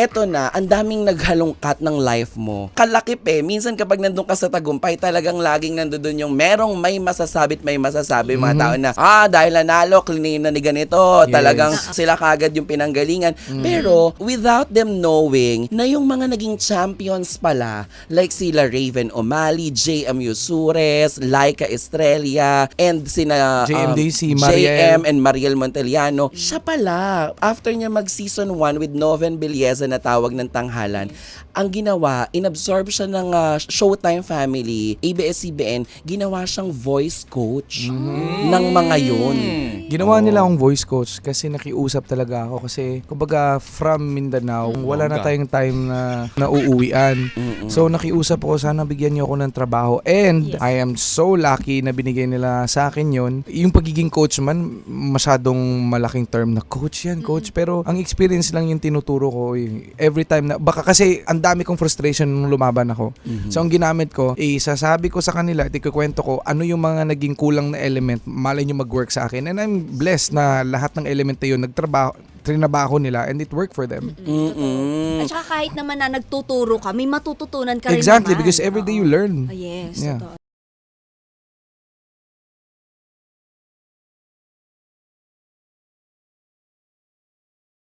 eto na, ang daming naghalongkat ng life mo. Kalakip eh. Minsan kapag nandun ka sa tagumpay, talagang laging nandun yung merong may masasabi at may masasabi yung mga tao na, ah, dahil nanalo, clean na ni ganito. Talagang sila kagad yung pinanggalingan. Pero, without them knowing na yung mga naging champions pala, like sila Raven O'Malley, J.M. Yusures, Laika Estrella, and sina um, JMDC, JM Mariel. and Mariel Monteliano. Siya pala, after niya mag season 1 with Noven Belleza na tawag ng tanghalan, ang ginawa, inabsorb siya ng ah, Showtime family, ABS-CBN, ginawa siyang voice coach ng mga yun. Ginawa nila akong voice coach kasi nakiusap talaga ako kasi kumbaga from Mindanao, wala na tayong time na nauuwian. So nakiusap ako sana bigyan niyo ako ng trabaho and I am so lucky na binigay nila sa akin yon. Yung pagiging coach man masyadong malaking term na coach yan, coach pero ang experience lang yung tinuturo ko eh. every time na baka kasi ang dami kong frustration nung lumaban ako. So ang ginamit ko, isasabi ko sa kanila, at ikukwento ko ano yung mga naging kulang na element, malay nyo mag-work sa akin. And I'm blessed na lahat ng element na yun, nagtrabaho, trinabaho nila and it worked for them. Mm-mm. At saka kahit naman na nagtuturo ka, may matututunan ka rin Exactly, naman. because every day you Oo. learn. Ah, yes, Yeah. totoo.